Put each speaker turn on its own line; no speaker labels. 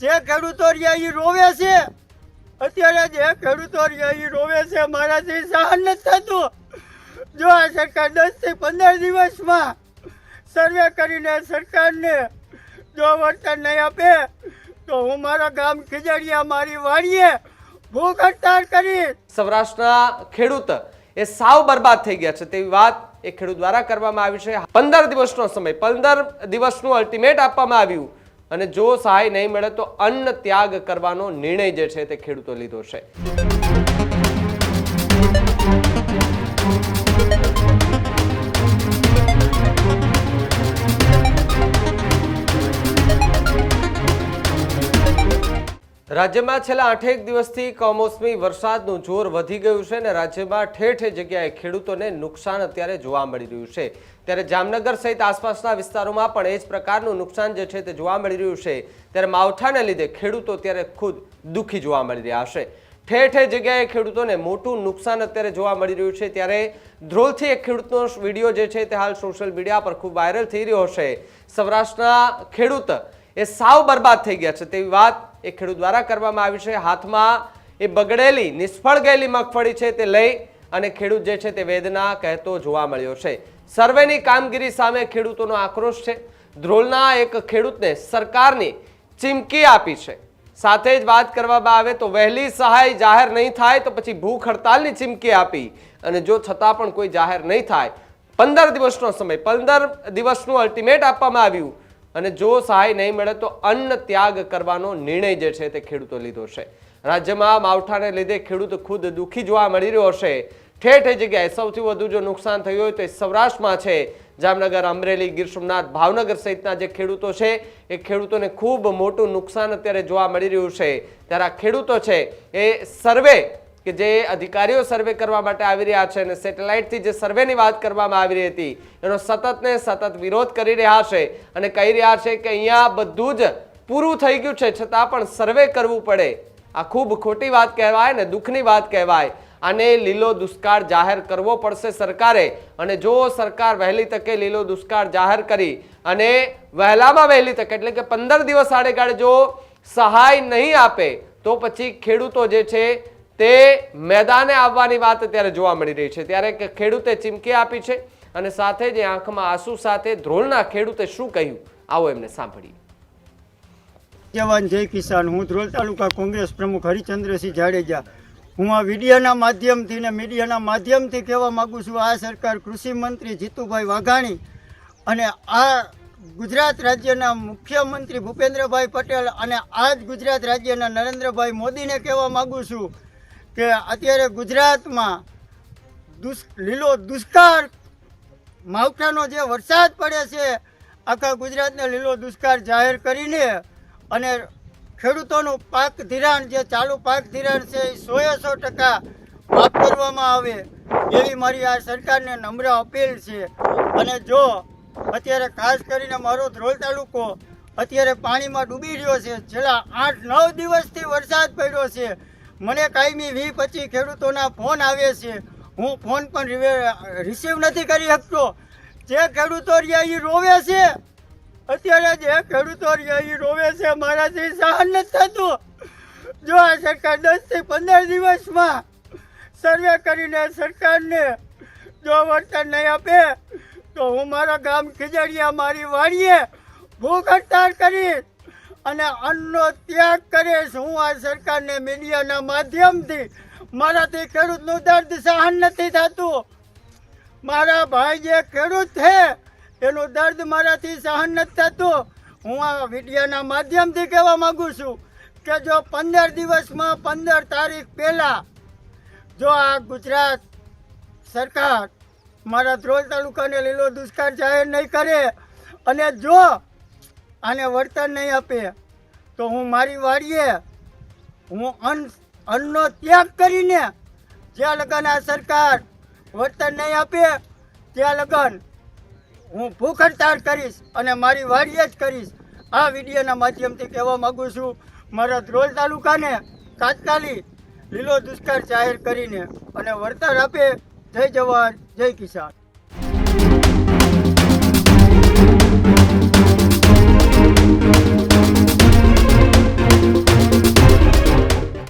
જે ખેડૂતો રહ્યા એ રોવે છે, અત્યારે જે ખેડૂતો રહ્યા એ રોવે છે, મારાથી સહન નથી થતું. જો આ સરકાર દસથી પંદર દિવસમાં સર્વે કરીને સરકારને જો વળતર નહીં આપે, તો હું મારા ગામ ખીજડીયા મારી વાડીએ ભૂખ હડતાળ કરી.
સૌરાષ્ટ્રના ખેડૂત એ સાવ બરબાદ થઈ ગયા છે. તેવી વાત એ ખેડૂત દ્વારા કરવામાં આવી છે. પંદર દિવસનો સમય, પંદર દિવસનું અલ્ટિમેટ આપવામાં આવ્યું. અને જો સહાય નહીં મળે તો અન્ન ત્યાગ કરવાનો નિર્ણય જે છે તે ખેડૂતો લીધો છે. રાજ્યમાં છેલ્લા આઠેક દિવસથી કમોસમી વરસાદનું જોર વધી ગયું છે અને રાજ્યમાં ઠેર ઠેર જગ્યાએ ખેડૂતોને નુકસાન અત્યારે જોવા મળી રહ્યું છે. ત્યારે જામનગર સહિત આસપાસના વિસ્તારોમાં પણ એ જ પ્રકારનું નુકસાન જે છે તે જોવા મળી રહ્યું છે. ત્યારે માવઠાને લીધે ખેડૂતો ત્યારે ખુદ દુઃખી જોવા મળી રહ્યા છે. ઠેર ઠેર જગ્યાએ ખેડૂતોને મોટું નુકસાન અત્યારે જોવા મળી રહ્યું છે. ત્યારે ધ્રોલથી એક ખેડૂતનો વીડિયો જે છે તે હાલ સોશિયલ મીડિયા પર ખૂબ વાયરલ થઈ રહ્યો છે. સૌરાષ્ટ્રના ખેડૂત એ સાવ બરબાદ થઈ ગયા છે. તેવી વાત એ ખેડૂત દ્વારા કરવામાં આવી છે. હાથમાં એ બગડેલી, નિષ્ફળ ગયેલી મગફળી છે તે લઈ અને ખેડૂત જે છે તે વેદના કહેતો જોવા મળ્યો છે. સર્વેની કામગીરી સામે ખેડૂતોનો આક્રોશ છે. ધ્રોલના એક ખેડૂતને સરકારની ચીમકી આપી છે. સાથે જ વાત કરવામાં આવે તો વહેલી સહાય જાહેર નહીં થાય તો પછી ભૂખ હડતાલની ચીમકી આપી અને જો છતાં પણ કોઈ જાહેર નહીં થાય, પંદર દિવસનો સમય, પંદર દિવસનું અલ્ટિમેટ આપવામાં આવ્યું. અને જો સહાય નહીં મળે તો અન્ન ત્યાગ કરવાનો નિર્ણય જે છે તે ખેડૂતો લીધો છે. રાજ્યમાં માવઠાને લીધે ખેડૂત ખુદ દુઃખી જોવા મળી રહ્યો છે. ઠેર જગ્યાએ સૌથી વધુ જો નુકસાન થયું હોય તો એ સૌરાષ્ટ્રમાં છે. જામનગર, અમરેલી, ગીર સોમનાથ, ભાવનગર સહિતના જે ખેડૂતો છે, એ ખેડૂતોને ખૂબ મોટું નુકસાન અત્યારે જોવા મળી રહ્યું છે. ત્યારે આ ખેડૂતો છે એ સર્વે કે જે અધિકારીઓ સર્વે કરવા માટે આવી રહ્યા છે અને સેટેલાઇટથી જે સર્વેની વાત કરવામાં આવી રહી હતી, એનો સતત ને સતત વિરોધ કરી રહ્યા છે અને કહી રહ્યા છે કે અહીંયા બધું જ પૂરું થઈ ગયું છે, છતાં પણ સર્વે કરવું પડે. આ ખૂબ ખોટી વાત કહેવાય ને દુઃખની વાત કહેવાય. આને લીલો દુષ્કાળ જાહેર કરવો પડશે સરકારે. અને જો સરકાર વહેલી તકે લીલો દુષ્કાળ જાહેર કરી અને વહેલામાં વહેલી તકે, એટલે કે પંદર દિવસ આડેગાળે જો સહાય નહીં આપે, તો પછી ખેડૂતો જે છે તે મેદાને આવવાની વાત અત્યારે જોવા મળી રહી છે. ત્યારે ખેડૂતે ચીમકી આપી છે અને સાથે જ આંખમાં આંસુ સાથે ધ્રોલના ખેડૂતે શું કહ્યું? આવો એમને સાંભળીએ.
જવાન જય કિસાન, હું ધ્રોલ તાલુકા કોંગ્રેસ પ્રમુખ હરિચંદ્રસિંહ જાડેજા. હું આ વિડિયાના માધ્યમથી ને મીડિયાના માધ્યમથી કહેવા માગું છું, આ સરકાર કૃષિ મંત્રી જીતુભાઈ વાઘાણી અને આ ગુજરાત રાજ્યના મુખ્યમંત્રી ભૂપેન્દ્રભાઈ પટેલ અને આ જ ગુજરાત રાજ્યના નરેન્દ્રભાઈ મોદીને કહેવા માગું છું કે અત્યારે ગુજરાતમાં દુષ લીલો દુષ્કાળ, માવઠાનો જે વરસાદ પડે છે, આખા ગુજરાતને લીલો દુષ્કાળ જાહેર કરીને અને ખેડૂતોનું પાક ધિરાણ જે ચાલુ પાક ધિરાણ છે, એ સોએ સો ટકા માફ કરવામાં આવે એવી મારી આ સરકારને નમ્ર અપીલ છે. અને જો અત્યારે ખાસ કરીને મારો ધ્રોલ તાલુકો અત્યારે પાણીમાં ડૂબી રહ્યો છે, છેલ્લા આઠ નવ દિવસથી વરસાદ પડ્યો છે મને કાયમી વી પછી ખેડૂતોના ફોન આવે છે. હું ફોન પણ રિસીવ નથી કરી શકતો. જે ખેડૂતો રહ્યા એ રોવે છે. અત્યારે જે ખેડૂતો રહ્યા એ રોવે છે, મારાથી સહન નથી થતું. જો આ સરકાર દસથી પંદર દિવસમાં સર્વે કરીને સરકારને જો વળતર નહીં આપે, તો હું મારા ગામ ખીજડીયા મારી વાડીએ ભૂખ હડતાળ કરીશ અને અન્નનો ત્યાગ કરીશ હું આ સરકારને મીડિયાના માધ્યમથી મારાથી ખેડૂતનું દર્દ સહન નથી થતું. મારા ભાઈ જે ખેડૂત છે, એનું દર્દ મારાથી સહન નથી થતું. હું આ મીડિયાના માધ્યમથી કહેવા માગું છું કે જો પંદર દિવસમાં પંદર તારીખ પહેલાં જો આ ગુજરાત સરકાર મારા ધ્રોલ તાલુકાને લીલો દુષ્કાળ જાહેર નહીં કરે અને જો આને વળતર નહીં આપે, તો હું મારી વાડીએ હું અન્ન, અન્નનો ત્યાગ કરીને જ્યાં લગન આ સરકાર વળતર નહીં આપે, ત્યાં લગન હું ભૂખ હડતાળ કરીશ અને મારી વાડીએ જ કરીશ. આ વિડીયોના માધ્યમથી કહેવા માગું છું, મારા ધ્રોલ તાલુકાને તાત્કાલિક લીલો દુષ્કાળ જાહેર કરીને અને વળતર આપે. જય જવાન જય કિસાન.